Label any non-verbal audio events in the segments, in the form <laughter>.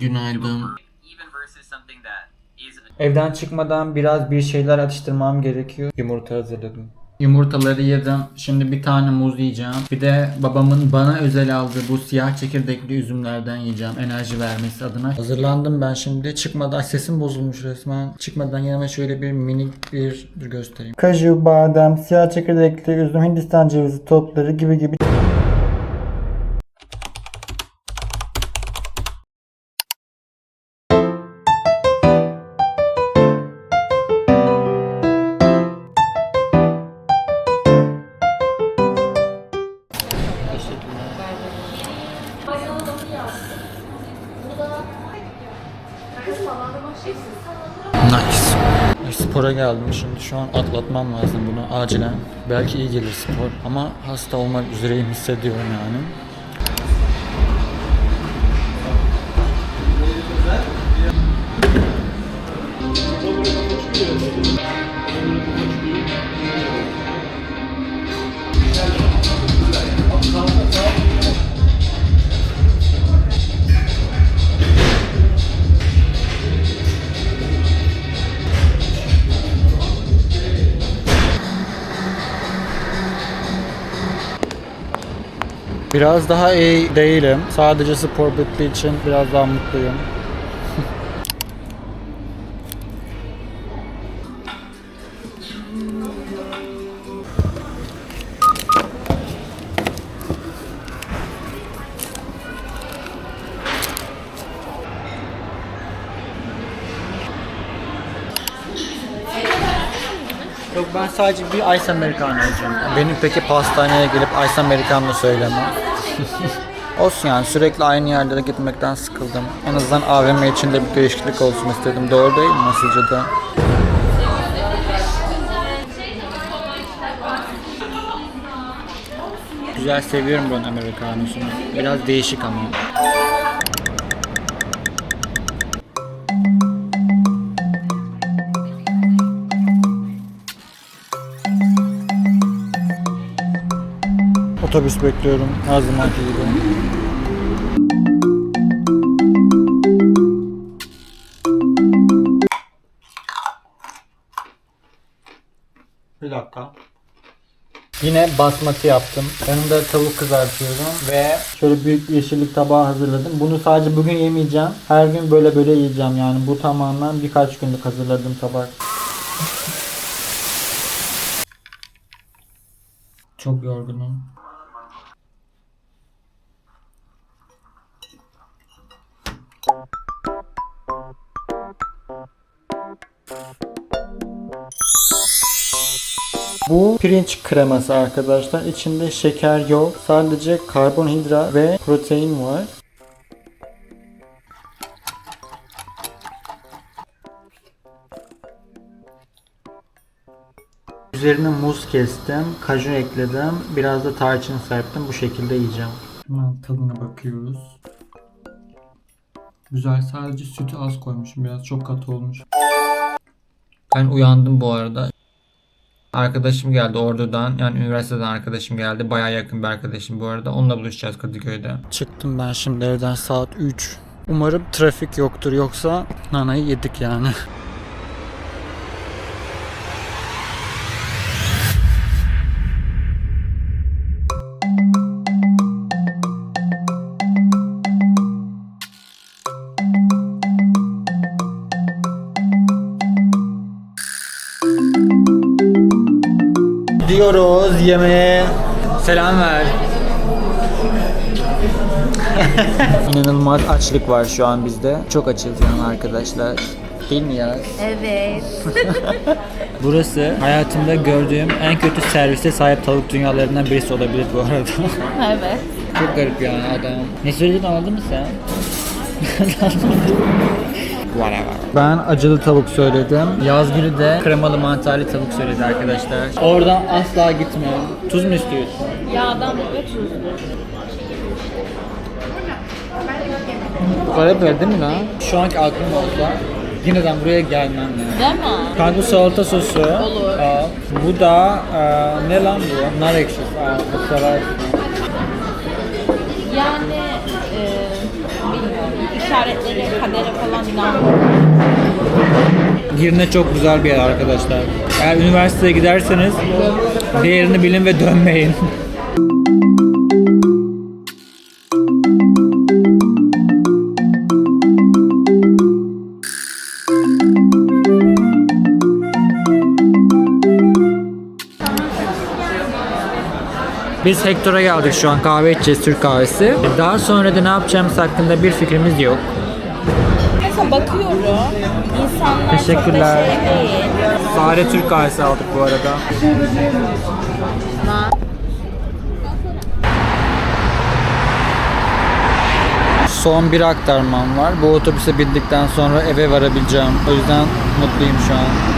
Günaydın. Evden çıkmadan biraz bir şeyler atıştırmam gerekiyor. Yumurta hazırladım. Yumurtaları yedim. Şimdi bir tane muz yiyeceğim. Bir de babamın bana özel aldığı bu siyah çekirdekli üzümlerden yiyeceğim. Enerji vermesi adına. Hazırlandım ben şimdi. Çıkmadan sesim bozulmuş resmen. Çıkmadan yanıma şöyle bir minik bir dur göstereyim. Kaju, badem, siyah çekirdekli üzüm, hindistan cevizi topları gibi gibi. Spora geldim şimdi şu an atlatmam lazım bunu acilen. Belki iyi gelir spor ama hasta olmak üzereyim hissediyorum yani. Biraz daha iyi değilim. Sadece spor bittiği için biraz daha mutluyum. Sadece bir Ice Americano alacağım. Benim peki pastaneye gelip Ice Americano söyleme. <laughs> Olsun yani sürekli aynı yerlere gitmekten sıkıldım. En azından AVM içinde bir değişiklik olsun istedim. Doğru değil mi Nasılca'da? Güzel seviyorum buranın Americano'sunu. Biraz değişik ama. Otobüs bekliyorum her zamanki gibi. Bir dakika. Yine basmati yaptım. Yanında tavuk kızartıyorum ve şöyle büyük bir yeşillik tabağı hazırladım. Bunu sadece bugün yemeyeceğim. Her gün böyle böyle yiyeceğim yani. Bu tamamen birkaç günlük hazırladığım tabak. Çok yorgunum. Bu pirinç kreması arkadaşlar. İçinde şeker yok. Sadece karbonhidrat ve protein var. Üzerine muz kestim, kaju ekledim, biraz da tarçın serptim. Bu şekilde yiyeceğim. Hemen tadına bakıyoruz. Güzel sadece sütü az koymuşum. Biraz çok katı olmuş. Ben uyandım bu arada. Arkadaşım geldi Ordu'dan. Yani üniversiteden arkadaşım geldi. Baya yakın bir arkadaşım bu arada. Onunla buluşacağız Kadıköy'de. Çıktım ben şimdi evden saat 3. Umarım trafik yoktur yoksa nanayı yedik yani. Diyoruz yemeğe. Selam ver. <laughs> İnanılmaz açlık var şu an bizde. Çok açız yani arkadaşlar. Değil mi ya? Evet. <laughs> Burası hayatımda gördüğüm en kötü servise sahip tavuk dünyalarından birisi olabilir bu arada. evet. Çok garip yani adam. Ne söylediğini anladın mı sen? <laughs> Ben acılı tavuk söyledim. Yazgül'ü de kremalı mantarlı tavuk söyledi arkadaşlar. Oradan asla gitme. Tuz mu istiyorsun? Yağdan ve tuzlu. Garip değil mi lan? Şu anki aklım olsa yine de buraya gelmem yani. Değil mi? Kanka salata sosu. Olur. Al. Bu da e, ne lan bu? Nar ekşisi. Al. Bu sever. Yani e. işaretleri, kadere falan inanmıyorum. Girne çok güzel bir yer arkadaşlar. Eğer üniversiteye giderseniz değerini bilin ve dönmeyin. <laughs> Biz Hector'a geldik şu an kahve içeceğiz Türk kahvesi. Daha sonra da ne yapacağımız hakkında bir fikrimiz yok. Mesela bakıyorum. İnsanlar Teşekkürler. çok da şey değil. Sade Türk kahvesi aldık bu arada. Son bir aktarmam var. Bu otobüse bindikten sonra eve varabileceğim. O yüzden mutluyum şu an.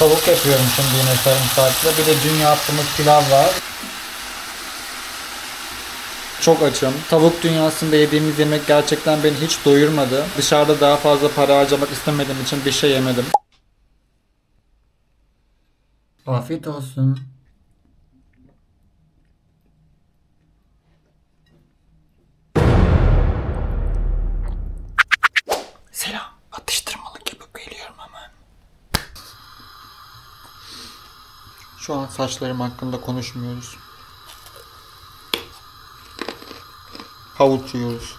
Tavuk yapıyorum şimdi yine sarımsaklı. Bir de dün yaptığımız pilav var. Çok açım. Tavuk dünyasında yediğimiz yemek gerçekten beni hiç doyurmadı. Dışarıda daha fazla para harcamak istemediğim için bir şey yemedim. Afiyet olsun. Selam. Atıştırmalık yapıp geliyorum hemen. Şu an saçlarım hakkında konuşmuyoruz. Havuç yiyoruz.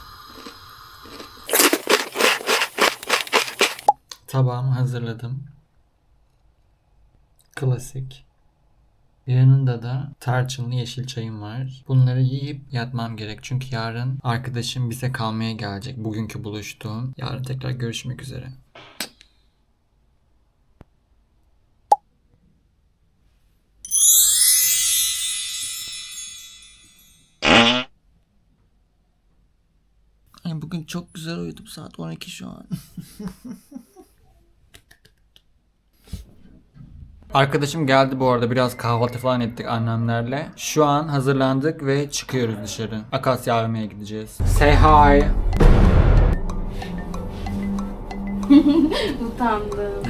Tabağımı hazırladım. Klasik. Yanında da tarçınlı yeşil çayım var. Bunları yiyip yatmam gerek. Çünkü yarın arkadaşım bize kalmaya gelecek. Bugünkü buluştuğum. Yarın tekrar görüşmek üzere. Ay bugün çok güzel uyudum. Saat 12 şu an. <laughs> Arkadaşım geldi bu arada biraz kahvaltı falan ettik annemlerle. Şu an hazırlandık ve çıkıyoruz dışarı. Akasya AVM'ye gideceğiz. Say hi. <laughs> Utandım.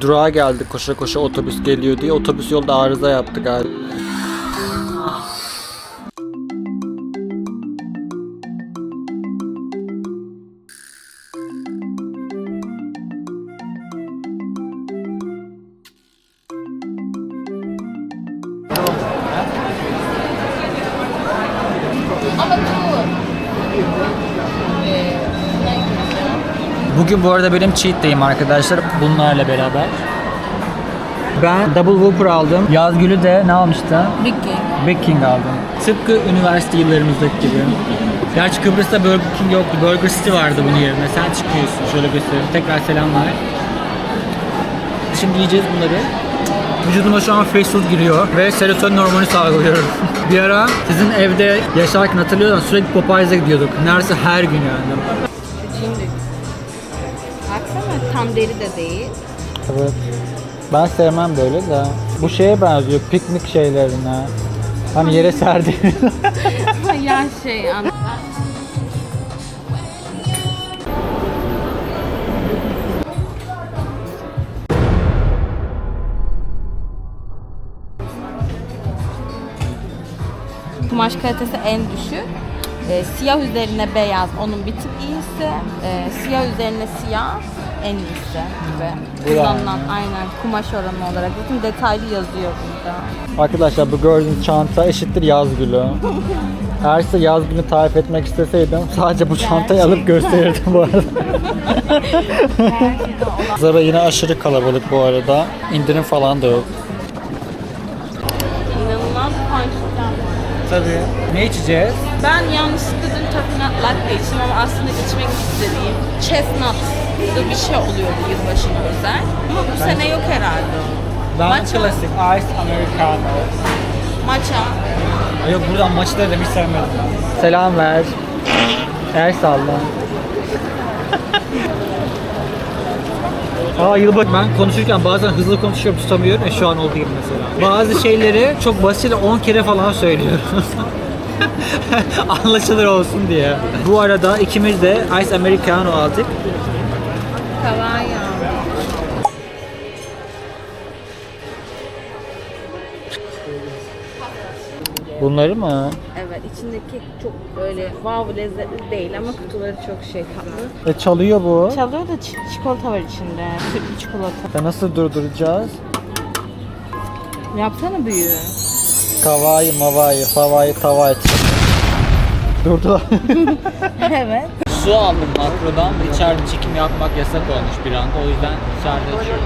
Durağa geldik koşa koşa otobüs geliyor diye. Otobüs yolda arıza yaptı galiba. Bu arada benim cheat day'im arkadaşlar bunlarla beraber. Ben Double Whopper aldım. Yazgül'ü de ne almıştı? Ricky. Big King aldım. Tıpkı üniversite yıllarımızdaki gibi. Gerçi Kıbrıs'ta Burger King yoktu. Burger City vardı bunun yerine. Sen çıkıyorsun. Şöyle göstereyim. Tekrar selamlar. Şimdi yiyeceğiz bunları. Vücuduma şu an fast food giriyor ve serotonin hormonu salgılıyorum. <laughs> bir ara sizin evde yaşarken hatırlıyorsan sürekli Popeyes'e gidiyorduk. Neredeyse her gün yani. Tam deri de değil. Evet. Ben sevmem böyle de. Bu şeye benziyor piknik şeylerine. Hani yere serdiğimiz. <laughs> ya şey an. Kumaş kalitesi en düşük. Ee, siyah üzerine beyaz onun bir tık iyisi. Ee, siyah üzerine siyah en iyisi gibi. Kullanılan aynen kumaş oranı olarak. Zaten detaylı yazıyor burada. Arkadaşlar bu gördüğünüz çanta eşittir yaz gülü. <laughs> Eğer size yaz günü tarif etmek isteseydim sadece bu çantayı alıp gösterirdim bu arada. Zara yine aşırı kalabalık bu arada. İndirim falan da yok. İnanılmaz punchlar var. Tabii. Ne içeceğiz? Ben yanlışlıkla dün tapenat latte içtim ama aslında içmek istediğim chestnut bir şey oluyordu yılbaşına özel. Ama bu sene yok herhalde. Ben Matcha. klasik Ice Americano. Matcha. Yok buradan maçı da hiç sevmedim. Selam ver. El salla. Aa yılbaşı ben konuşurken bazen hızlı konuşuyorum tutamıyorum. E şu an olduğu gibi mesela. Bazı şeyleri çok basit 10 kere falan söylüyorum. <laughs> Anlaşılır olsun diye. Bu arada ikimiz de Ice Americano aldık. Tavan. Bunları mı? Evet içindeki çok böyle wow lezzetli değil ama kutuları çok şey tatlı. E çalıyor bu. Çalıyor da çikolata var içinde. Türk çikolata. Ya nasıl durduracağız? Yapsana büyüğü. Kavayı, mavayı, favayı, tavayı. Durdular. <laughs> <laughs> evet. Su aldım makrodan. İçeride çekim yapmak yasak olmuş bir anda. O yüzden içeride içiyorum.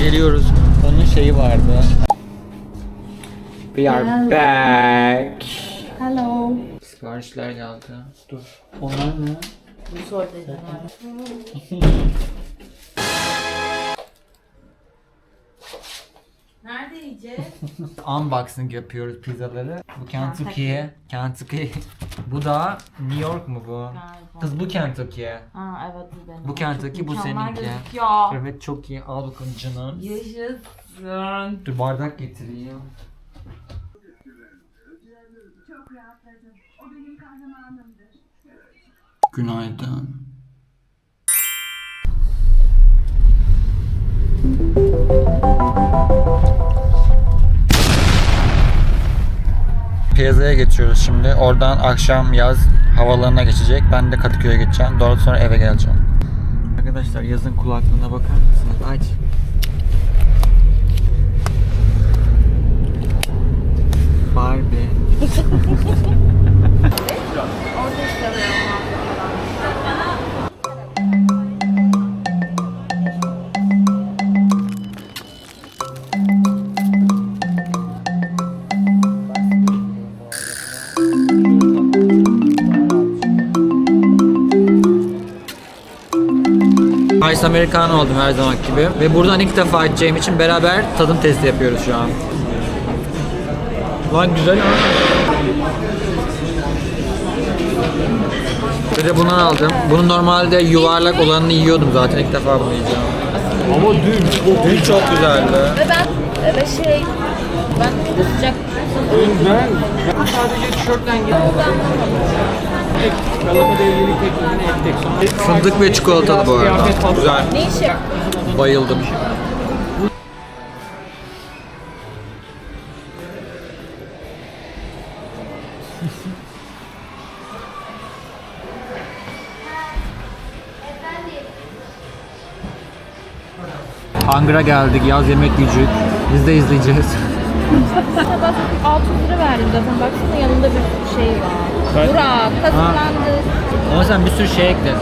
Geliyoruz. Onun şeyi vardı. We are back. Hello. Siparişler geldi. Dur. Onlar ne? Bu sor <laughs> yiyeceğiz? <laughs> Unboxing yapıyoruz pizzaları. Bu Kentucky. Kentucky. bu da New York mu bu? Galiba. Kız bu Kentucky. Aa evet bu benim. Bu Kentucky, bu Mükemmel seninki. gözüküyor. Evet çok iyi. Al bakalım canım. Yaşasın. Dur bardak getireyim. Günaydın. Piyazaya geçiyoruz şimdi. Oradan akşam yaz havalarına geçecek. Ben de Kadıköy'e geçeceğim. Doğru sonra eve geleceğim. Arkadaşlar yazın kulaklığına bakar mısınız? Aç. Barbie. <laughs> <laughs> Ice Americano oldum her zaman gibi. Ve buradan ilk defa içeceğim için beraber tadım testi yapıyoruz şu an. Lan güzel ha. Bir de bundan aldım. Bunun normalde yuvarlak olanını yiyordum zaten ilk defa bunu yiyeceğim. Ama dün, dün çok güzeldi. Ve ben ve şey ben bir de sıcak Sadece tişörtten geldim. Galata tekniğini. Sonra Fındık ve çikolatalı bu arada. Güzel. ne iş yapıyorsun? Bayıldım. Angra geldik. Yaz yemek gücü. Biz de izleyeceğiz. Bak 600 lira verdim zaten baksana yanında bir şey var. Burak kazandı. Ama sen bir sürü şey ekledin.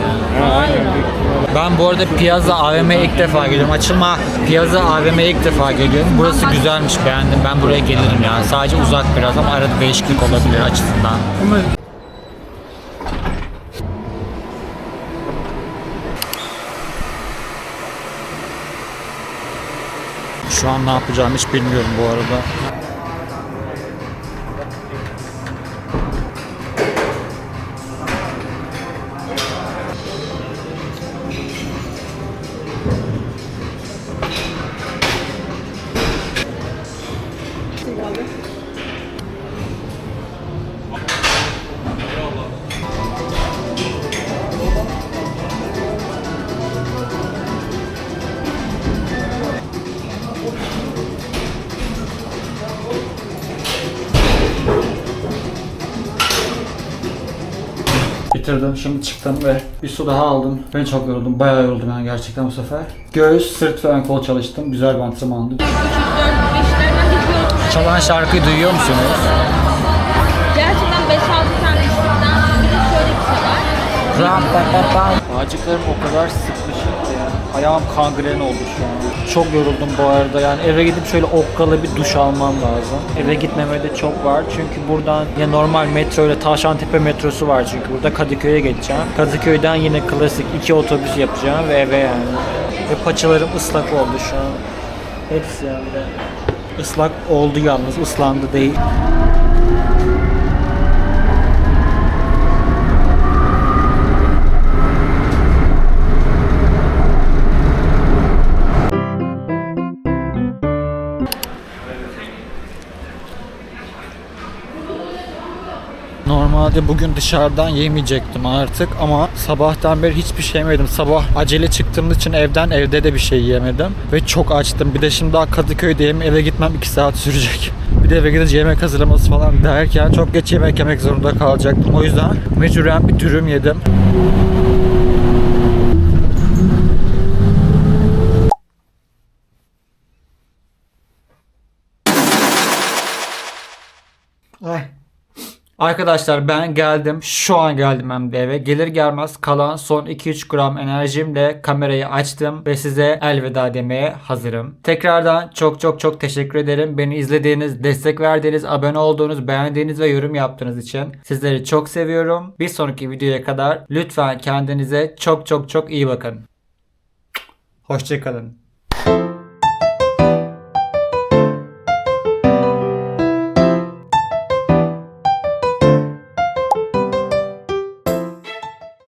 Ben bu arada Piazza AVM'ye ilk defa geliyorum. Açılma Piazza AVM'ye ilk defa geliyorum. Burası güzelmiş beğendim. Ben buraya gelirim yani. Sadece uzak biraz ama arada değişiklik olabilir açısından. Şu an ne yapacağımı hiç bilmiyorum bu arada. Bitirdim. Şimdi çıktım ve bir su daha aldım. Ben çok yoruldum. Bayağı yoruldum yani gerçekten bu sefer. Göğüs, sırt ve ön kol çalıştım. Güzel bir antrenmandı. Çalan şarkıyı duyuyor musunuz? Gerçekten 5-6 tane içtikten sonra bir de şöyle bir şey var. Ram pa pa o kadar sıkmışım ki ya. Ayağım kangren oldu şu an. Çok yoruldum bu arada yani eve gidip şöyle okkalı bir duş almam lazım. Eve gitmeme de çok var çünkü buradan ya normal metro ile Tavşantepe metrosu var çünkü burada Kadıköy'e geçeceğim. Kadıköy'den yine klasik iki otobüs yapacağım ve eve yani. Ve paçalarım ıslak oldu şu an. Hepsi yani. Islak oldu yalnız ıslandı değil. Normalde bugün dışarıdan yemeyecektim artık ama sabahtan beri hiçbir şey yemedim. Sabah acele çıktığımız için evden evde de bir şey yemedim. Ve çok açtım. Bir de şimdi daha Kadıköy'deyim. Eve gitmem 2 saat sürecek. <laughs> Bir de eve gidince yemek hazırlaması falan derken çok geç yemek yemek zorunda kalacaktım. O yüzden mecburen bir dürüm yedim. Arkadaşlar ben geldim. Şu an geldim hem de eve. Gelir gelmez kalan son 2-3 gram enerjimle kamerayı açtım ve size elveda demeye hazırım. Tekrardan çok çok çok teşekkür ederim. Beni izlediğiniz, destek verdiğiniz, abone olduğunuz, beğendiğiniz ve yorum yaptığınız için. Sizleri çok seviyorum. Bir sonraki videoya kadar lütfen kendinize çok çok çok iyi bakın. Hoşçakalın.